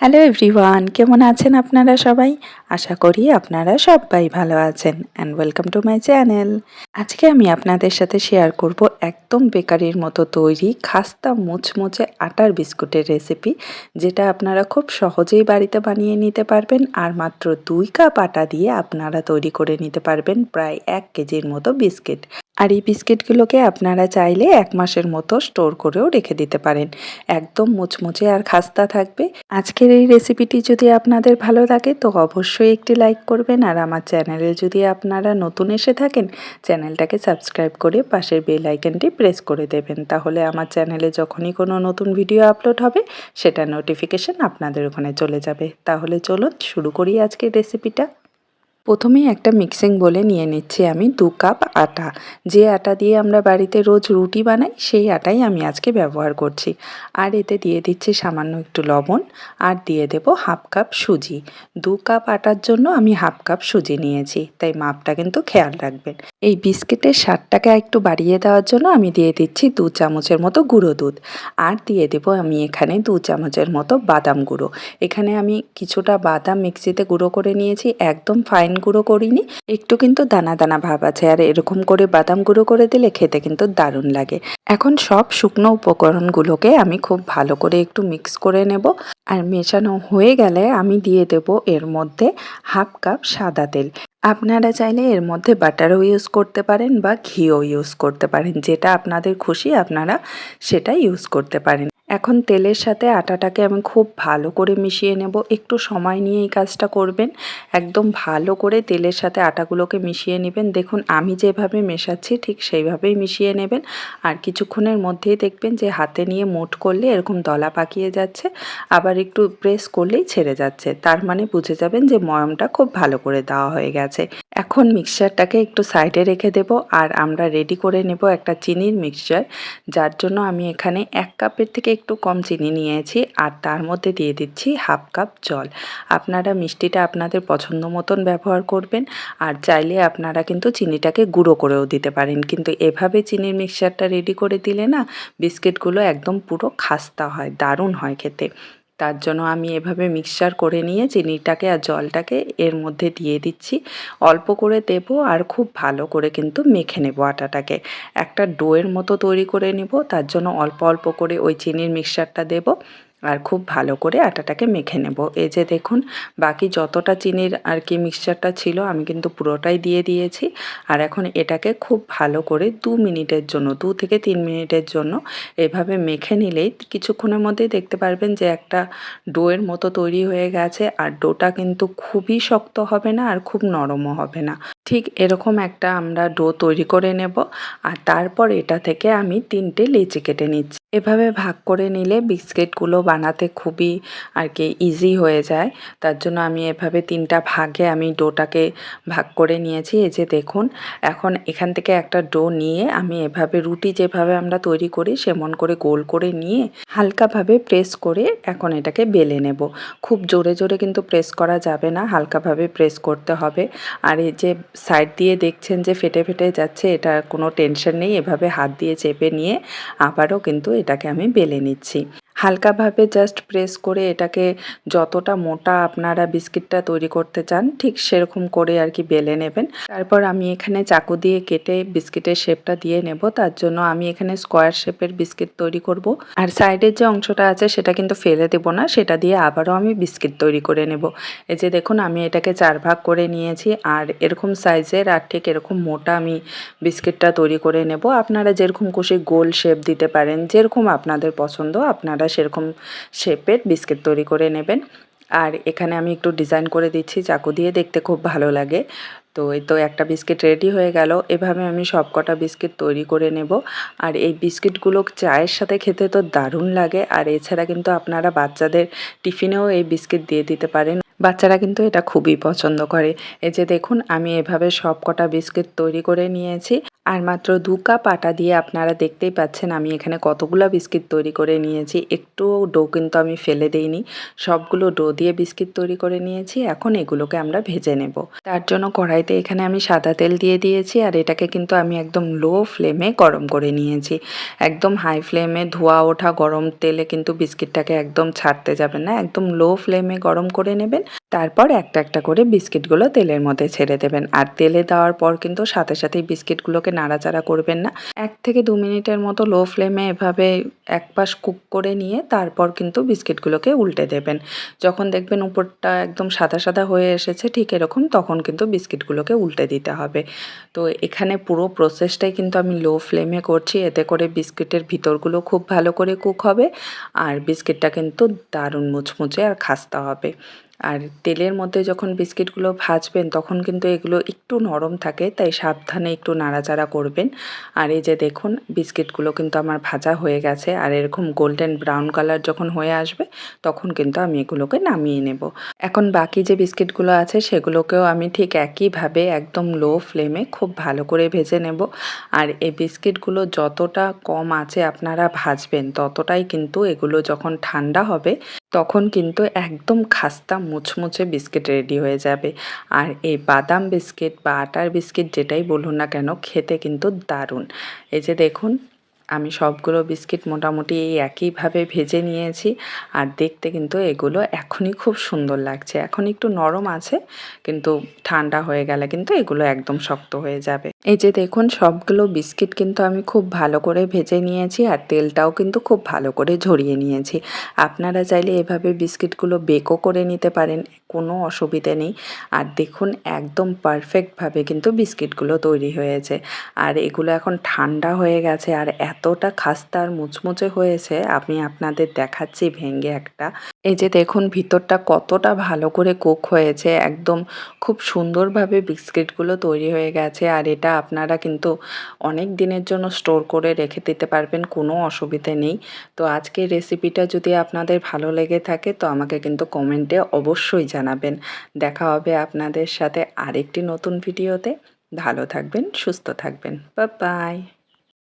Hello everyone কেমন আছেন আপনারা সবাই? আশা করি আপনারা সবাই ভালো আছেন and welcome to my channel আজকে আমি আপনাদের সাথে শেয়ার করব একদম বেকারির মতো তৈরি খাস্তা মুচমুচে আটার বিস্কুটের রেসিপি যেটা আপনারা খুব সহজেই বাড়িতে বানিয়ে নিতে পারবেন আর মাত্র দুই কাপ আটা দিয়ে আপনারা তৈরি করে নিতে পারবেন প্রায় এক কেজির মতো বিস্কিট। আর এই বিস্কিটগুলোকে আপনারা চাইলে এক মাসের মতো স্টোর করেও রেখে দিতে পারেন। একদম মুচমুচে আর খাস্তা থাকবে। আজকের এই রেসিপিটি যদি আপনাদের ভালো লাগে, তো অবশ্যই একটি লাইক করবেন। আর আমার চ্যানেলে যদি আপনারা নতুন এসে থাকেন, চ্যানেলটাকে সাবস্ক্রাইব করে পাশের বেল আইকনটি প্রেস করে দেবেন। তাহলে আমার চ্যানেলে যখনই কোনো নতুন ভিডিও আপলোড হবে, সেটা নোটিফিকেশন আপনাদের ওখানে চলে যাবে। তাহলে চলুন শুরু করি আজকের রেসিপিটা। প্রথমেই একটা মিক্সিং বলে নিয়ে নিচ্ছি আমি দু কাপ আটা। যে আটা দিয়ে আমরা বাড়িতে রোজ রুটি বানাই, সেই আটাই আমি আজকে ব্যবহার করছি। আর এতে দিয়ে দিচ্ছি সামান্য একটু লবণ আর দিয়ে দেব হাফ কাপ সুজি। দু কাপ আটার জন্য আমি হাফ কাপ সুজি নিয়েছি, তাই মাপটা কিন্তু খেয়াল রাখবেন। এই বিস্কিটের স্বাদটাকে একটু বাড়িয়ে দেওয়ার জন্য আমি দিয়ে দিচ্ছি দু চামচের মতো গুঁড়ো দুধ। আর দিয়ে দেব আমি এখানে দু চামচের মতো বাদাম গুঁড়ো। এখানে আমি কিছুটা বাদাম মিক্সিতে গুঁড়ো করে নিয়েছি, একদম ফাইন গুঁড়ো করিনি, একটু কিন্তু দানা দানা ভাব আছে। আর এরকম করে বাদাম গুঁড়ো করে দিলে খেতে কিন্তু দারুণ লাগে। এখন সব শুকনো উপকরণগুলোকে আমি খুব ভালো করে একটু মিক্স করে নেব। আর মেশানো হয়ে গেলে আমি দিয়ে দেব এর মধ্যে হাফ কাপ সাদা তেল। আপনারা চাইলে এর মধ্যে বাটারও ইউজ করতে পারেন বা ঘিও ইউজ করতে পারেন। যেটা আপনাদের খুশি, আপনারা সেটা ইউজ করতে পারেন। এখন তেলের সাথে আটাটাকে আমি খুব ভালো করে মিশিয়ে নেব। একটু সময় নিয়ে এই কাজটা করবেন। একদম ভালো করে তেলের সাথে আটাগুলোকে মিশিয়ে নেবেন। দেখুন, আমি যেভাবে মেশাচ্ছি, ঠিক সেইভাবেই মিশিয়ে নেবেন। আর কিছুক্ষণের মধ্যেই দেখবেন যে হাতে নিয়ে মোট করলে এরকম দলা পাকিয়ে যাচ্ছে। আবার একটু প্রেস করলেই ছেড়ে যাচ্ছে। তার মানে বুঝে যাবেন যে ময়মটা খুব ভালো করে দেওয়া হয়ে গেছে। এখন মিক্সচারটাকে একটু সাইডে রেখে দেব। আর আমরা রেডি করে নেব একটা চিনির মিক্সচার, যার জন্য আমি এখানে এক কাপের থেকে একটু কম চিনি নিয়েছি আর তার মধ্যে দিয়ে দিচ্ছি হাফ কাপ জল। আপনারা মিষ্টিটা আপনাদের পছন্দ মতন ব্যবহার করবেন আর চাইলে আপনারা কিন্তু চিনিটাকে গুঁড়ো করেও দিতে পারেন। কিন্তু এভাবে চিনির মিক্সচারটা রেডি করে দিলে না বিস্কিটগুলো একদম পুরো খাস্তা হয়, দারুণ হয় খেতে। তার জন্য আমি এভাবে মিক্সচার করে নিয়ে চিনিটাকে আর জলটাকে এর মধ্যে দিয়ে দিচ্ছি। অল্প করে দেব আর খুব ভালো করে কিন্তু মেখে নেব আটাটাকে। একটা ডোয়ের মতো তৈরি করে নিব, তার জন্য অল্প অল্প করে ওই চিনির মিক্সচারটা দেব। আর খুব ভালো করে আটাটাকে মেখে নেব। এই যে দেখুন, বাকি যতটা চিনির আর কি মিক্সচারটা ছিল আমি কিন্তু পুরোটাই দিয়ে দিয়েছি। আর এখন এটাকে খুব ভালো করে দু মিনিটের জন্য, দু থেকে তিন মিনিটের জন্য এভাবে মেখে নিলেই কিছুক্ষণের মধ্যেই দেখতে পারবেন যে একটা ডোয়ের মতো তৈরি হয়ে গেছে। আর ডোটা কিন্তু খুবই শক্ত হবে না আর খুব নরমও হবে না। ঠিক এরকম একটা আমরা ডো তৈরি করে নেব আর তারপর এটা থেকে আমি তিনটে লেচি কেটে নিচ্ছি। এভাবে ভাগ করে নিলে বিস্কিটগুলো বানাতে খুবই আর কি ইজি হয়ে যায়। তার জন্য আমি এভাবে তিনটা ভাগে আমি ডোটাকে ভাগ করে নিয়েছি। এই যে দেখুন, এখন এখান থেকে একটা ডো নিয়ে আমি এভাবে রুটি যেভাবে আমরা তৈরি করি সেমন করে গোল করে নিয়ে হালকাভাবে প্রেস করে এখন এটাকে বেলে নেব। খুব জোরে জোরে কিন্তু প্রেস করা যাবে না, হালকাভাবে প্রেস করতে হবে। আর এই যে সাইড দিয়ে দেখছেন যে ফেটে ফেটে যাচ্ছে, এটা কোনো টেনশন নেই। এভাবে হাত দিয়ে চেপে নিয়ে আবারও কিন্তু এটাকে আমি বেলে নিচ্ছি। হালকাভাবে জাস্ট প্রেস করে এটাকে যতটা মোটা আপনারা বিস্কিটটা তৈরি করতে চান, ঠিক সেরকম করে আর কি বেলে নেবেন। তারপর আমি এখানে চাকু দিয়ে কেটে বিস্কিটের শেপটা দিয়ে নেব, তার জন্য আমি এখানে স্কোয়ার শেপের বিস্কিট তৈরি করব। আর সাইডের যে অংশটা আছে সেটা কিন্তু ফেলে দেব না, সেটা দিয়ে আবারও আমি বিস্কিট তৈরি করে নেব। এই যে দেখুন, আমি এটাকে চার ভাগ করে নিয়েছি, আর এরকম সাইজের আর ঠিক এরকম মোটা আমি বিস্কিটটা তৈরি করে নেব। আপনারা যেরকম খুশি গোল শেপ দিতে পারেন, যেরকম আপনাদের পছন্দ, আপনারা সেরকম শেপের বিস্কিট তৈরি করে নেবেন। আর এখানে আমি একটু ডিজাইন করে দিচ্ছি, চাকু দিয়ে দেখতে খুব ভালো লাগে। তো এই তো একটা বিস্কিট রেডি হয়ে গেল, এভাবে আমি সব কটা বিস্কিট তৈরি করে নেব। আর এই বিস্কিটগুলো চায়ের সাথে খেতে তো দারুণ লাগে, আর এছাড়া কিন্তু আপনারা বাচ্চাদের টিফিনেও এই বিস্কিট দিয়ে দিতে পারেন। বাচ্চারা কিন্তু এটা খুবই পছন্দ করে। এই যে দেখুন, আমি এভাবে সব কটা বিস্কিট তৈরি করে নিয়েছি। আর মাত্র দু কাপ আটা দিয়ে আপনারা দেখতেই পাচ্ছেন আমি এখানে কতগুলো বিস্কিট তৈরি করে নিয়েছি। একটু ডো কিন্তু আমি ফেলে দিইনি। সবগুলো ডো দিয়ে বিস্কিট তৈরি করে নিয়েছি। এখন এগুলোকে আমরা ভেজে নেব। তার জন্য কড়াইতে এখানে আমি সাদা তেল দিয়ে দিয়েছি আর এটাকে কিন্তু আমি একদম লো ফ্লেমে গরম করে নিয়েছি। একদম হাই ফ্লেমে ধোয়া ওঠা গরম তেলে কিন্তু বিস্কিটটাকে একদম ছাড়তে যাবেন না। একদম লো ফ্লেমে গরম করে নেবেন। তারপর একটা একটা করে বিস্কিটগুলো তেলের মধ্যে ছেড়ে দেবেন। আর তেলে দেওয়ার পর কিন্তু সাথে সাথেই বিস্কিটগুলোকে নাড়াচাড়া করবেন না। এক থেকে দু মিনিটের মতো লো ফ্লেমে এভাবে এক পাশ কুক করে নিয়ে তারপর কিন্তু বিস্কিটগুলোকে উল্টে দেবেন। যখন দেখবেন উপরটা একদম সাদা সাদা হয়ে এসেছে, ঠিক এরকম তখন কিন্তু বিস্কিটগুলোকে উল্টে দিতে হবে। তো এখানে পুরো প্রসেসটাই কিন্তু আমি লো ফ্লেমে করছি। এতে করে বিস্কিটের ভিতরগুলো খুব ভালো করে কুক হবে। আর বিস্কিটটা কিন্তু দারুণ মুচমুচে আর খাস্তা হবে। আর তেলের মধ্যে যখন বিস্কিটগুলো ভাজবেন, তখন কিন্তু এগুলো একটু নরম থাকে, তাই সাবধানে একটু নাড়াচাড়া করবেন। আর এই যে দেখুন, বিস্কিটগুলো কিন্তু আমার ভাজা হয়ে গেছে। আর এরকম গোল্ডেন ব্রাউন কালার যখন হয়ে আসবে, তখন কিন্তু আমি এগুলোকে নামিয়ে নেব। এখন বাকি যে বিস্কিটগুলো আছে, সেগুলোকেও আমি ঠিক একইভাবে একদম লো ফ্লেমে খুব ভালো করে ভেজে নেব। আর এই বিস্কিটগুলো যতটা কম আছে আপনারা ভাজবেন, ততটাই কিন্তু এগুলো যখন ঠান্ডা হবে তখন কিন্তু একদম খাস্তা মুচমুচে বিস্কিট রেডি হয়ে যাবে। আর এই বাদাম বিস্কিট বা আটার বিস্কিট যেটাই বলুন না কেন, খেতে কিন্তু দারুণ। এই যে দেখুন, আমি সবগুলো বিস্কিট মোটামুটি এই একইভাবে ভেজে নিয়েছি আর দেখতে কিন্তু এগুলো এখনই খুব সুন্দর লাগছে। এখন একটু নরম আছে, কিন্তু ঠান্ডা হয়ে গেলে কিন্তু এগুলো একদম শক্ত হয়ে যাবে। এই যে দেখুন, সবগুলো বিস্কিট কিন্তু আমি খুব ভালো করে ভেজে নিয়েছি আর তেলটাও কিন্তু খুব ভালো করে ঝরিয়ে নিয়েছি। আপনারা চাইলে এভাবে বিস্কিটগুলো বেকও করে নিতে পারেন, কোনো অসুবিধে নেই। আর দেখুন, একদম পারফেক্টভাবে কিন্তু বিস্কিটগুলো তৈরি হয়েছে। আর এগুলো এখন ঠান্ডা হয়ে গেছে আর এতটা খাস্তা আর মুচমুচে হয়েছে, আমি আপনাদের দেখাচ্ছি ভেঙে একটা। এই যে দেখুন, ভিতরটা কতটা ভালো করে কুক হয়েছে, একদম খুব সুন্দরভাবে বিস্কিটগুলো তৈরি হয়ে গেছে আর এটা আপনারা কিন্তু অনেক দিনের জন্য স্টোর করে রেখে দিতে পারবেন, কোনো অসুবিধে নেই। তো আজকের রেসিপিটা যদি আপনাদের ভালো লেগে থাকে, তো আমাকে কিন্তু কমেন্টে অবশ্যই জানাবেন। দেখা হবে আপনাদের সাথে আরেকটি নতুন ভিডিওতে ভালো থাকবেন, সুস্থ থাকবেন। বাই